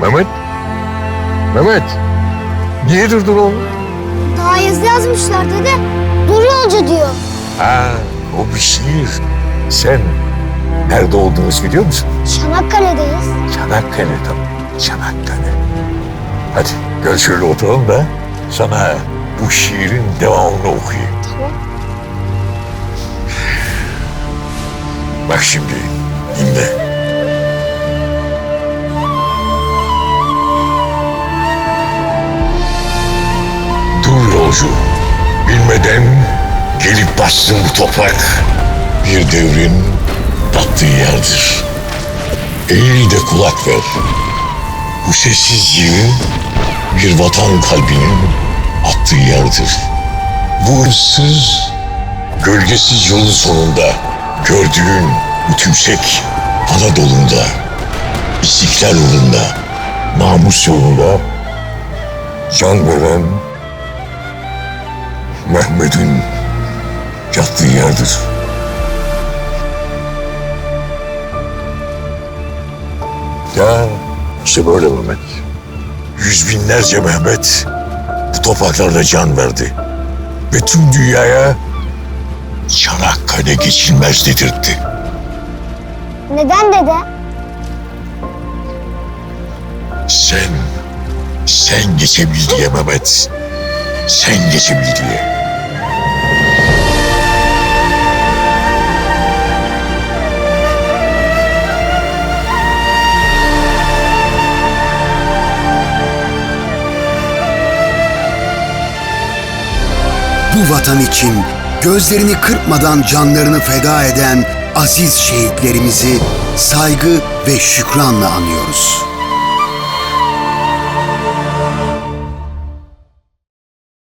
Mehmet. Mehmet. Niye durdun oğlum? Daha yazı yazmışlar dede. Dur yolcu diyor. Ha, o bir şiir. Sen nerede olduğunuzu biliyor musun? Çanakkale'deyiz. Çanakkale'de. Çanakkale. Hadi gel şöyle oturalım da sana bu şiirin devamını okuyayım. Tamam. Bak şimdi dinle. Dur yolcu. Bilmeden gelip bastın bu toprak. Bir devrin battığı yerdir. Eğil de kulak ver. Bu sessiz yığın bir vatan kalbinin attığı yerdir. Bu ıssız, gölgesiz yolun sonunda gördüğün bu tümsek Anadolu'nda, istiklal uğrunda, namus yolunda can veren Mehmet'in yattığı yerdir. Ya işte böyle Mehmet. Yüz binlerce Mehmet bu topraklarda can verdi. Ve tüm dünyaya Çanakkale geçilmez dedirtti. Neden dede? Sen, sen geçebil diye Mehmet. Sen geçebil diye. Bu vatan için gözlerini kırpmadan canlarını feda eden aziz şehitlerimizi saygı ve şükranla anıyoruz.